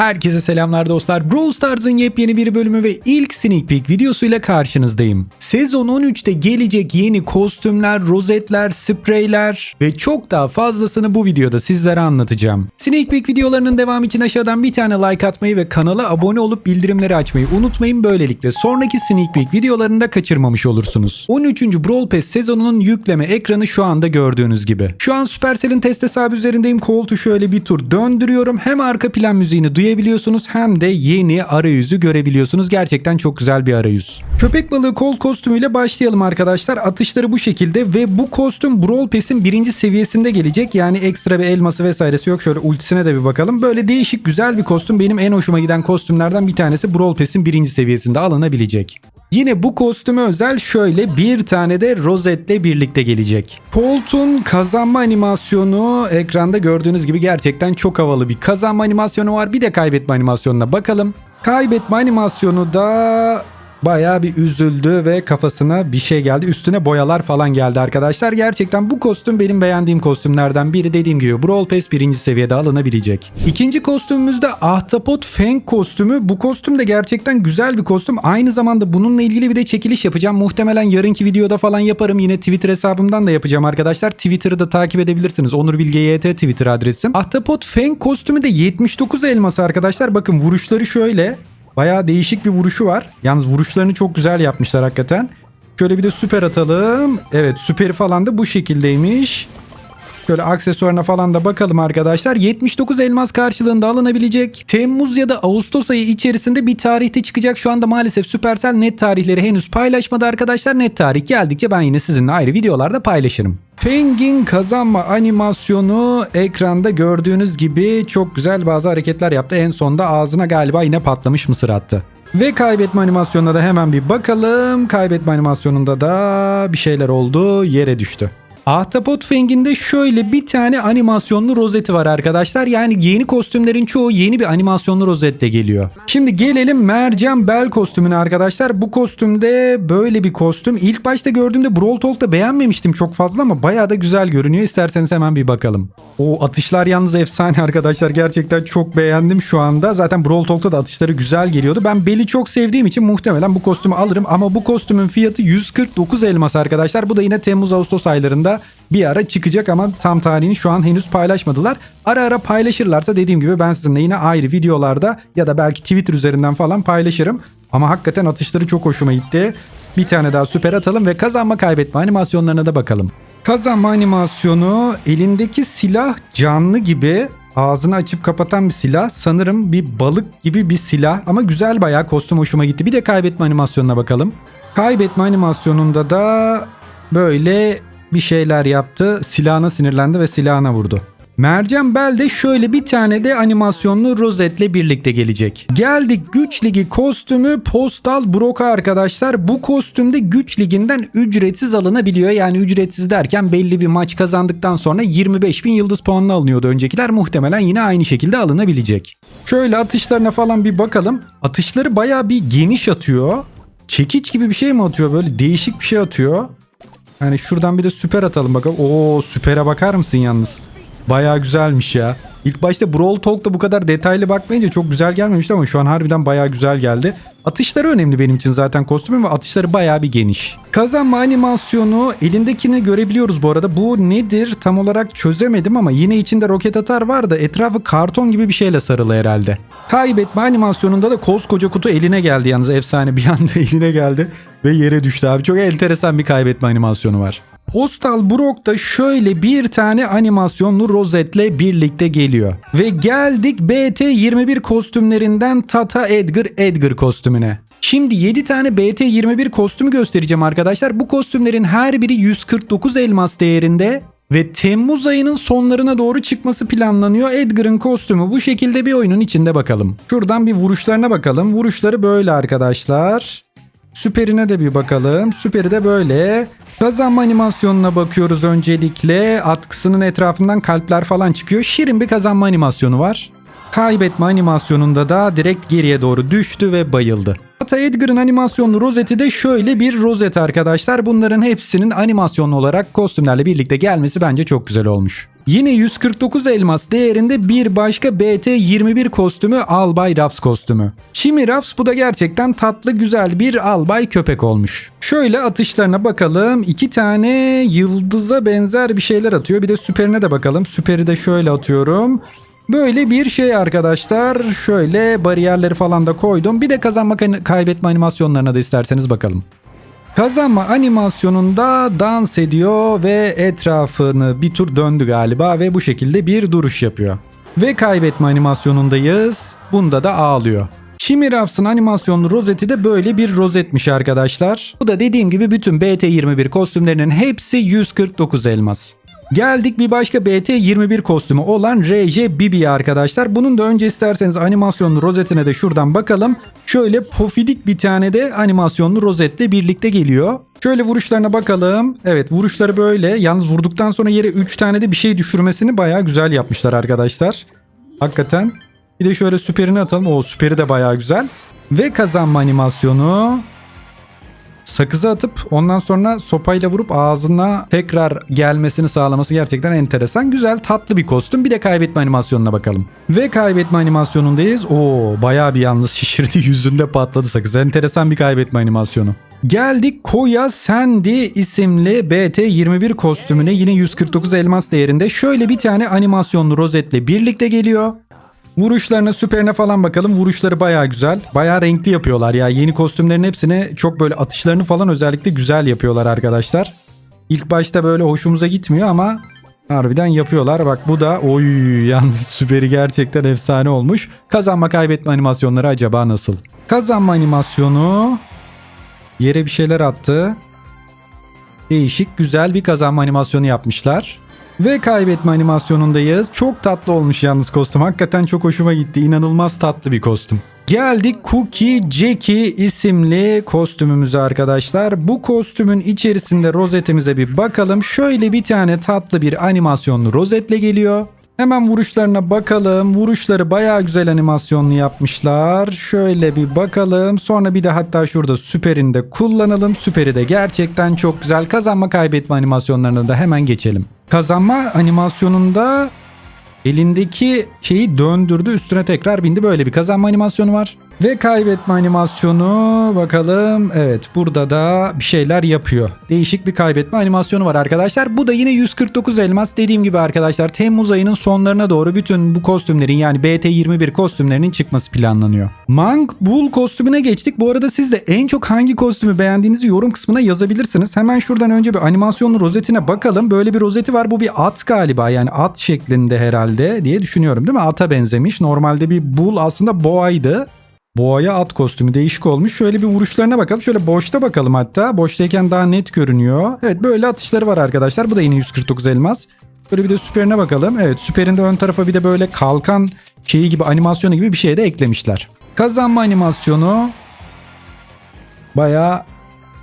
Herkese selamlar dostlar. Brawl Stars'ın yepyeni bir bölümü ve ilk sneak peek videosuyla karşınızdayım. Sezon 13'te gelecek yeni kostümler, rozetler, spreyler ve çok daha fazlasını bu videoda sizlere anlatacağım. Sneak peek videolarının devamı için aşağıdan bir tane like atmayı ve kanala abone olup bildirimleri açmayı unutmayın. Böylelikle sonraki sneak peek videolarını da kaçırmamış olursunuz. 13. Brawl Pass sezonunun yükleme ekranı şu anda gördüğünüz gibi. Şu an Supercell'in test hesabı üzerindeyim. Koltuğu şöyle bir tur döndürüyorum. Hem arka plan müziğini duyabiliyorsunuz hem de yeni arayüzü görebiliyorsunuz. Gerçekten çok güzel bir arayüz. Köpek balığı kol kostümüyle başlayalım arkadaşlar. Atışları bu şekilde ve bu kostüm Brawl Pass'in birinci seviyesinde gelecek. Yani ekstra bir elması vesairesi yok. Şöyle ultisine de bir bakalım. Böyle değişik güzel bir kostüm. Benim en hoşuma giden kostümlerden bir tanesi Brawl Pass'in birinci seviyesinde alınabilecek. Yine bu kostüme özel şöyle bir tane de rozetle birlikte gelecek. Colt'un kazanma animasyonu ekranda gördüğünüz gibi gerçekten çok havalı bir kazanma animasyonu var. Bir de kaybetme animasyonuna bakalım. Kaybetme animasyonu da bayağı bir üzüldü ve kafasına bir şey geldi. Üstüne boyalar falan geldi arkadaşlar. Gerçekten bu kostüm benim beğendiğim kostümlerden biri. Dediğim gibi Brawl Pass birinci seviyede alınabilecek. İkinci kostümümüzde Ahtapot Fang kostümü. Bu kostüm de gerçekten güzel bir kostüm. Aynı zamanda bununla ilgili bir de çekiliş yapacağım. Muhtemelen yarınki videoda falan yaparım. Yine Twitter hesabımdan da yapacağım arkadaşlar. Twitter'ı da takip edebilirsiniz. Onur Bilge YT Twitter adresim. Ahtapot Fang kostümü de 79 elması arkadaşlar. Bakın vuruşları şöyle. Bayağı değişik bir vuruşu var. Yalnız vuruşlarını çok güzel yapmışlar hakikaten. Şöyle bir de süper atalım. Evet süperi falan da bu şekildeymiş. Şöyle aksesuarına falan da bakalım arkadaşlar. 79 elmas karşılığında alınabilecek. Temmuz ya da Ağustos ayı içerisinde bir tarihte çıkacak. Şu anda maalesef Supercell net tarihleri henüz paylaşmadı arkadaşlar. Net tarih geldikçe ben yine sizinle ayrı videolarda paylaşırım. Feng'in kazanma animasyonu ekranda gördüğünüz gibi çok güzel bazı hareketler yaptı. En sonda ağzına galiba yine patlamış mısır attı. Ve kaybetme animasyonuna da hemen bir bakalım. Kaybetme animasyonunda da bir şeyler oldu. Yere düştü. Ahtapot Feng'in şöyle bir tane animasyonlu rozeti var arkadaşlar. Yani yeni kostümlerin çoğu yeni bir animasyonlu rozetle geliyor. Şimdi gelelim Mercan Bell kostümüne arkadaşlar. Bu kostümde böyle bir kostüm. İlk başta gördüğümde Brawl Talk'ta beğenmemiştim çok fazla ama bayağı da güzel görünüyor. İsterseniz hemen bir bakalım. O atışlar yalnız efsane arkadaşlar. Gerçekten çok beğendim şu anda. Zaten Brawl Talk'ta da atışları güzel geliyordu. Ben Bell'i çok sevdiğim için muhtemelen bu kostümü alırım. Ama bu kostümün fiyatı 149 elmas arkadaşlar. Bu da yine Temmuz-Ağustos aylarında bir ara çıkacak ama tam tarihini şu an henüz paylaşmadılar. Ara ara paylaşırlarsa dediğim gibi ben sizinle yine ayrı videolarda ya da belki Twitter üzerinden falan paylaşırım. Ama hakikaten atışları çok hoşuma gitti. Bir tane daha süper atalım ve kazanma kaybetme animasyonlarına da bakalım. Kazanma animasyonu elindeki silah canlı gibi ağzını açıp kapatan bir silah. Sanırım bir balık gibi bir silah ama güzel bayağı kostüm hoşuma gitti. Bir de kaybetme animasyonuna bakalım. Kaybetme animasyonunda da böyle bir şeyler yaptı. Silahına sinirlendi ve silahına vurdu. Mercan Bell de şöyle bir tane de animasyonlu rozetle birlikte gelecek. Geldik güç ligi kostümü Postal Brock'a arkadaşlar. Bu kostümde güç liginden ücretsiz alınabiliyor. Yani ücretsiz derken belli bir maç kazandıktan sonra 25 bin yıldız puanına alınıyordu öncekiler. Muhtemelen yine aynı şekilde alınabilecek. Şöyle atışlarına falan bir bakalım. Atışları baya bir geniş atıyor. Çekiç gibi bir şey mi atıyor böyle değişik bir şey atıyor. Yani şuradan bir de süper atalım bakalım. Oo süpere bakar mısın yalnız? Baya güzelmiş ya. İlk başta Brawl Talk'ta bu kadar detaylı bakmayınca çok güzel gelmemişti ama şu an harbiden baya güzel geldi. Atışları önemli benim için zaten kostümün ve atışları baya bir geniş. Kazanma animasyonu elindekini görebiliyoruz bu arada. Bu nedir tam olarak çözemedim ama yine içinde roket atar var da etrafı karton gibi bir şeyle sarılı herhalde. Kaybetme animasyonunda da koskoca kutu eline geldi yalnız efsane bir anda eline geldi ve yere düştü abi. Çok enteresan bir kaybetme animasyonu var. Postal Brock da şöyle bir tane animasyonlu rozetle birlikte geliyor. Ve geldik BT21 kostümlerinden Tata Edgar Edgar kostümüne. Şimdi 7 tane BT21 kostümü göstereceğim arkadaşlar. Bu kostümlerin her biri 149 elmas değerinde ve Temmuz ayının sonlarına doğru çıkması planlanıyor. Edgar'ın kostümü bu şekilde bir oyunun içinde bakalım. Şuradan bir vuruşlarına bakalım. Vuruşları böyle arkadaşlar. Süperine de bir bakalım. Süperi de böyle. Kazanma animasyonuna bakıyoruz öncelikle. Atkısının etrafından kalpler falan çıkıyor. Şirin bir kazanma animasyonu var. Kaybetme animasyonunda da direkt geriye doğru düştü ve bayıldı. Ata Edgar'ın animasyonlu rozeti de şöyle bir rozet arkadaşlar. Bunların hepsinin animasyonlu olarak kostümlerle birlikte gelmesi bence çok güzel olmuş. Yine 149 elmas değerinde bir başka BT21 kostümü Albay Ruffs kostümü. Chimmy Ruffs bu da gerçekten tatlı güzel bir albay köpek olmuş. Şöyle atışlarına bakalım. İki tane yıldıza benzer bir şeyler atıyor. Bir de süperine de bakalım. Süperi de şöyle atıyorum. Böyle bir şey arkadaşlar. Şöyle bariyerleri falan da koydum. Bir de kazanma kaybetme animasyonlarına da isterseniz bakalım. Kazanma animasyonunda dans ediyor ve etrafını bir tur döndü galiba ve bu şekilde bir duruş yapıyor. Ve kaybetme animasyonundayız. Bunda da ağlıyor. Chimmy Ruffs'ın animasyonlu rozeti de böyle bir rozetmiş arkadaşlar. Bu da dediğim gibi bütün BT21 kostümlerinin hepsi 149 elmas. Geldik bir başka BT21 kostümü olan RJ Bibi'ye arkadaşlar. Bunun da önce isterseniz animasyonlu rozetine de şuradan bakalım. Şöyle pofidik bir tane de animasyonlu rozetle birlikte geliyor. Şöyle vuruşlarına bakalım. Evet vuruşları böyle. Yalnız vurduktan sonra yere 3 tane de bir şey düşürmesini bayağı güzel yapmışlar arkadaşlar. Hakikaten. Bir de şöyle süperini atalım. O süperi de bayağı güzel. Ve kazanma animasyonu sakızı atıp ondan sonra sopayla vurup ağzına tekrar gelmesini sağlaması gerçekten enteresan. Güzel tatlı bir kostüm. Bir de kaybetme animasyonuna bakalım. Ve kaybetme animasyonundayız. Oo bayağı bir yalnız şişirdi yüzünde patladı sakız. Enteresan bir kaybetme animasyonu. Geldik Koya Sandy isimli BT21 kostümüne yine 149 elmas değerinde. Şöyle bir tane animasyonlu rozetle birlikte geliyor. Vuruşlarına süperine falan bakalım. Vuruşları baya güzel. Baya renkli yapıyorlar ya. Yeni kostümlerin hepsini çok böyle atışlarını falan özellikle güzel yapıyorlar arkadaşlar. İlk başta böyle hoşumuza gitmiyor ama harbiden yapıyorlar. Bak bu da oy yalnız süperi gerçekten efsane olmuş. Kazanma kaybetme animasyonları acaba nasıl? Kazanma animasyonu yere bir şeyler attı. Değişik güzel bir kazanma animasyonu yapmışlar. Ve kaybetme animasyonundayız. Çok tatlı olmuş yalnız kostüm. Hakikaten çok hoşuma gitti. İnanılmaz tatlı bir kostüm. Geldik Cookie Jackie isimli kostümümüze arkadaşlar. Bu kostümün içerisinde rozetimize bir bakalım. Şöyle bir tane tatlı bir animasyonlu rozetle geliyor. Hemen vuruşlarına bakalım. Vuruşları baya güzel animasyonlu yapmışlar. Şöyle bir bakalım. Sonra bir de hatta şurada süperini de kullanalım. Süperi de gerçekten çok güzel. Kazanma kaybetme animasyonlarına da hemen geçelim. Kazanma animasyonunda elindeki şeyi döndürdü üstüne tekrar bindi. Böyle bir kazanma animasyonu var. Ve kaybetme animasyonu bakalım. Evet burada da bir şeyler yapıyor. Değişik bir kaybetme animasyonu var arkadaşlar. Bu da yine 149 elmas. Dediğim gibi arkadaşlar Temmuz ayının sonlarına doğru bütün bu kostümlerin yani BT21 kostümlerinin çıkması planlanıyor. Monk Bull kostümüne geçtik. Bu arada siz de en çok hangi kostümü beğendiğinizi yorum kısmına yazabilirsiniz. Hemen şuradan önce bir animasyonlu rozetine bakalım. Böyle bir rozeti var. Bu bir at galiba. Yani at şeklinde herhalde diye düşünüyorum değil mi? Ata benzemiş. Normalde bir bull aslında boğaydı. Boğaya at kostümü değişik olmuş. Şöyle bir vuruşlarına bakalım. Şöyle boşta bakalım hatta. Boştayken daha net görünüyor. Evet böyle atışları var arkadaşlar. Bu da yine 149 elmas. Böyle bir de süperine bakalım. Evet süperin de ön tarafa bir de böyle kalkan şeyi gibi animasyonu gibi bir şey de eklemişler. Kazanma animasyonu baya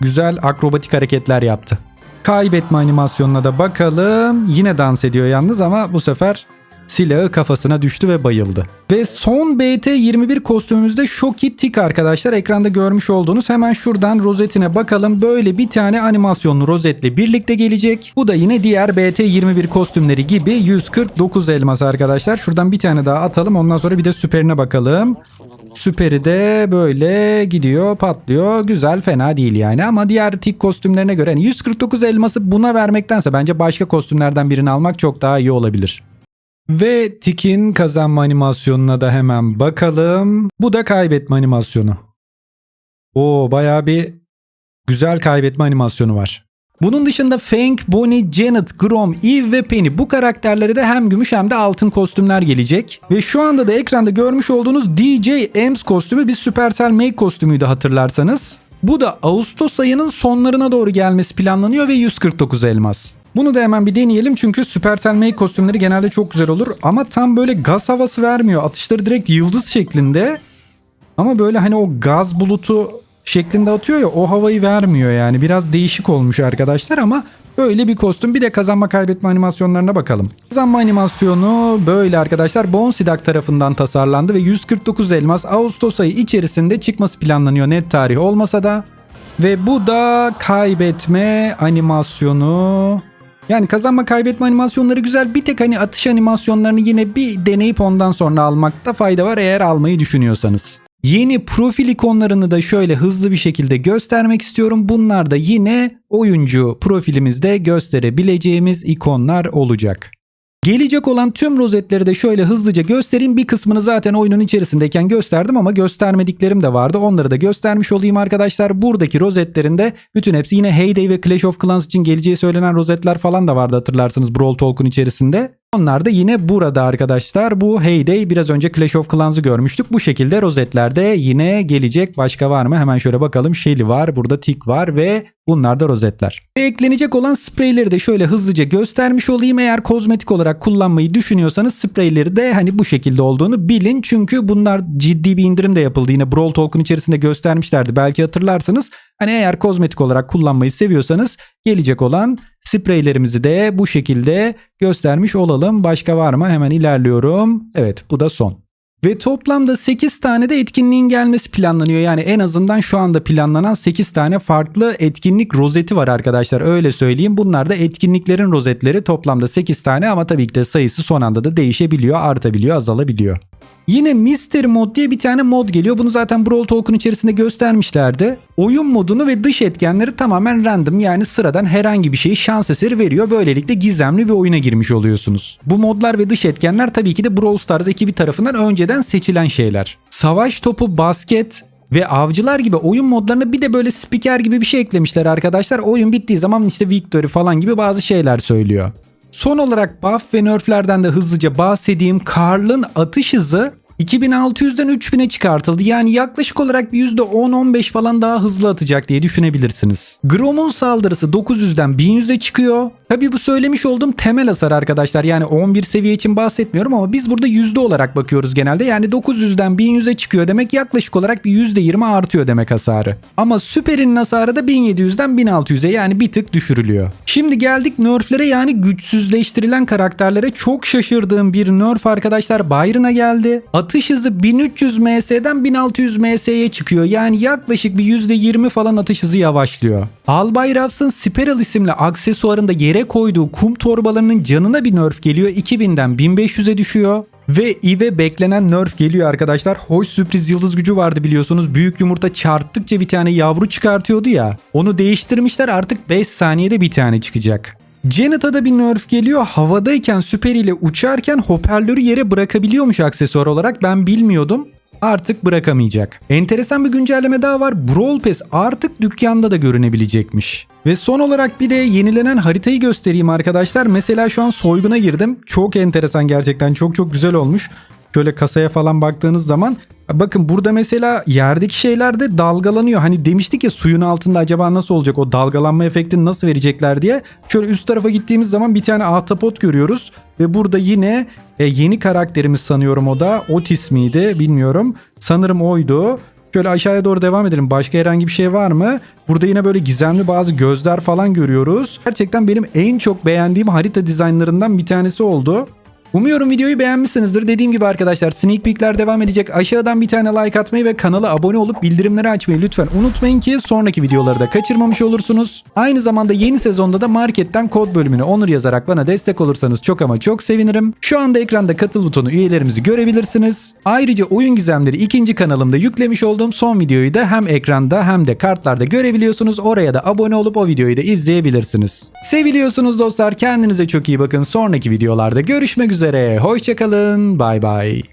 güzel akrobatik hareketler yaptı. Kaybetme animasyonuna da bakalım. Yine dans ediyor yalnız ama bu sefer silahı kafasına düştü ve bayıldı. Ve son BT21 kostümümüzde Shoki Tik arkadaşlar. Ekranda görmüş olduğunuz hemen şuradan rozetine bakalım. Böyle bir tane animasyonlu rozetle birlikte gelecek. Bu da yine diğer BT21 kostümleri gibi 149 elmas arkadaşlar. Şuradan bir tane daha atalım. Ondan sonra bir de süperine bakalım. Süperi de böyle gidiyor patlıyor. Güzel fena değil yani ama diğer tik kostümlerine göre yani 149 elması buna vermektense bence başka kostümlerden birini almak çok daha iyi olabilir. Ve Tik'in kazanma animasyonuna da hemen bakalım. Bu da kaybetme animasyonu. Oo bayağı bir güzel kaybetme animasyonu var. Bunun dışında Fang, Bonnie, Janet, Grom, Eve ve Penny bu karakterlere de hem gümüş hem de altın kostümler gelecek. Ve şu anda da ekranda görmüş olduğunuz DJ Ems kostümü bir Supercell Make kostümüydü hatırlarsanız. Bu da Ağustos ayının sonlarına doğru gelmesi planlanıyor ve 149 elmas. Bunu da hemen bir deneyelim çünkü Supercell Make kostümleri genelde çok güzel olur ama tam böyle gaz havası vermiyor. Atışları direkt yıldız şeklinde ama böyle hani o gaz bulutu şeklinde atıyor ya o havayı vermiyor yani. Biraz değişik olmuş arkadaşlar ama Böyle bir kostüm. Bir de kazanma kaybetme animasyonlarına bakalım. Kazanma animasyonu böyle arkadaşlar. Bonsidak tarafından tasarlandı ve 149 elmas Ağustos ayı içerisinde çıkması planlanıyor net tarih olmasa da. Ve bu da kaybetme animasyonu. Yani kazanma kaybetme animasyonları güzel. Bir tek hani atış animasyonlarını yine bir deneyip ondan sonra almakta fayda var eğer almayı düşünüyorsanız. Yeni profil ikonlarını da şöyle hızlı bir şekilde göstermek istiyorum. Bunlar da yine oyuncu profilimizde gösterebileceğimiz ikonlar olacak. Gelecek olan tüm rozetleri de şöyle hızlıca göstereyim. Bir kısmını zaten oyunun içerisindeyken gösterdim ama göstermediklerim de vardı. Onları da göstermiş olayım arkadaşlar. Buradaki rozetlerin de bütün hepsi yine Heyday ve Clash of Clans için geleceği söylenen rozetler falan da vardı hatırlarsınız Brawl Talk'un içerisinde. Onlar da yine burada arkadaşlar. Bu Heyday biraz önce Clash of Clans'ı görmüştük. Bu şekilde rozetlerde yine gelecek. Başka var mı? Hemen şöyle bakalım. Shelly var. Burada Tick var ve bunlar da rozetler. Ve eklenecek olan spreyleri de şöyle hızlıca göstermiş olayım. Eğer kozmetik olarak kullanmayı düşünüyorsanız spreyleri de hani bu şekilde olduğunu bilin. Çünkü bunlar ciddi bir indirim de yapıldı. Yine Brawl Talk'un içerisinde göstermişlerdi. Belki hatırlarsınız. Hani eğer kozmetik olarak kullanmayı seviyorsanız gelecek olan spreylerimizi de bu şekilde göstermiş olalım. Başka var mı? Hemen ilerliyorum. Evet bu da son. Ve toplamda 8 tane de etkinliğin gelmesi planlanıyor. Yani en azından şu anda planlanan 8 tane farklı etkinlik rozeti var arkadaşlar. Öyle söyleyeyim. Bunlar da etkinliklerin rozetleri toplamda 8 tane ama tabii ki de sayısı son anda da değişebiliyor, artabiliyor, azalabiliyor. Yine Mystery Mod diye bir tane mod geliyor. Bunu zaten Brawl Talk'un içerisinde göstermişlerdi. Oyun modunu ve dış etkenleri tamamen random yani sıradan herhangi bir şeyi şans eseri veriyor. Böylelikle gizemli bir oyuna girmiş oluyorsunuz. Bu modlar ve dış etkenler tabii ki de Brawl Stars ekibi tarafından önceden seçilen şeyler. Savaş topu, basket, ve avcılar gibi oyun modlarına bir de böyle spiker gibi bir şey eklemişler arkadaşlar. Oyun bittiği zaman işte victory falan gibi bazı şeyler söylüyor. Son olarak buff ve nerflerden de hızlıca bahsedeyim. Karl'ın atış hızı 2600'den 3000'e çıkartıldı. Yani yaklaşık olarak bir %10-15 falan daha hızlı atacak diye düşünebilirsiniz. Grom'un saldırısı 900'den 1100'e çıkıyor. Tabi bu söylemiş olduğum temel hasar arkadaşlar. Yani 11 seviye için bahsetmiyorum ama biz burada yüzde olarak bakıyoruz genelde. Yani 900'den 1100'e çıkıyor demek yaklaşık olarak bir %20 artıyor demek hasarı. Ama süperinin hasarı da 1700'den 1600'e yani bir tık düşürülüyor. Şimdi geldik nerflere yani güçsüzleştirilen karakterlere çok şaşırdığım bir nerf arkadaşlar Byron'a geldi. Atış hızı 1300 MS'den 1600 MS'ye çıkıyor. Yani yaklaşık bir %20 falan atış hızı yavaşlıyor. Albay Spiral isimli aksesuarında yere koyduğu kum torbalarının canına bir nerf geliyor. 2000'den 1500'e düşüyor. Ve Eve beklenen nerf geliyor arkadaşlar. Hoş sürpriz yıldız gücü vardı biliyorsunuz. Büyük yumurta çarptıkça bir tane yavru çıkartıyordu ya. Onu değiştirmişler artık 5 saniyede bir tane çıkacak. Janet'a da bir nerf geliyor. Havadayken süper ile uçarken hoparlörü yere bırakabiliyormuş aksesuar olarak. Ben bilmiyordum. Artık bırakamayacak. Enteresan bir güncelleme daha var. Brawl Pass artık dükkanda da görünebilecekmiş. Ve son olarak bir de yenilenen haritayı göstereyim arkadaşlar. Mesela şu an soyguna girdim. Çok enteresan gerçekten. Çok çok güzel olmuş. Şöyle kasaya falan baktığınız zaman bakın burada mesela yerdeki şeyler de dalgalanıyor. Hani demiştik ya suyun altında acaba nasıl olacak o dalgalanma efektini nasıl verecekler diye. Şöyle üst tarafa gittiğimiz zaman bir tane ahtapot görüyoruz. Ve burada yine e, yeni karakterimiz sanıyorum o da. Otis miydi bilmiyorum. Sanırım oydu. Şöyle aşağıya doğru devam edelim. Başka herhangi bir şey var mı? Burada yine böyle gizemli bazı gözler falan görüyoruz. Gerçekten benim en çok beğendiğim harita dizaynlarından bir tanesi oldu. Umuyorum videoyu beğenmişsinizdir. Dediğim gibi arkadaşlar sneak peekler devam edecek. Aşağıdan bir tane like atmayı ve kanala abone olup bildirimleri açmayı lütfen unutmayın ki sonraki videoları da kaçırmamış olursunuz. Aynı zamanda yeni sezonda da marketten kod bölümünü onur yazarak bana destek olursanız çok ama çok sevinirim. Şu anda ekranda katıl butonu üyelerimizi görebilirsiniz. Ayrıca oyun gizemleri ikinci kanalımda yüklemiş olduğum son videoyu da hem ekranda hem de kartlarda görebiliyorsunuz. Oraya da abone olup o videoyu da izleyebilirsiniz. Seviliyorsunuz dostlar. Kendinize çok iyi bakın. Sonraki videolarda görüşmek üzere. Hoşçakalın. Bay bay.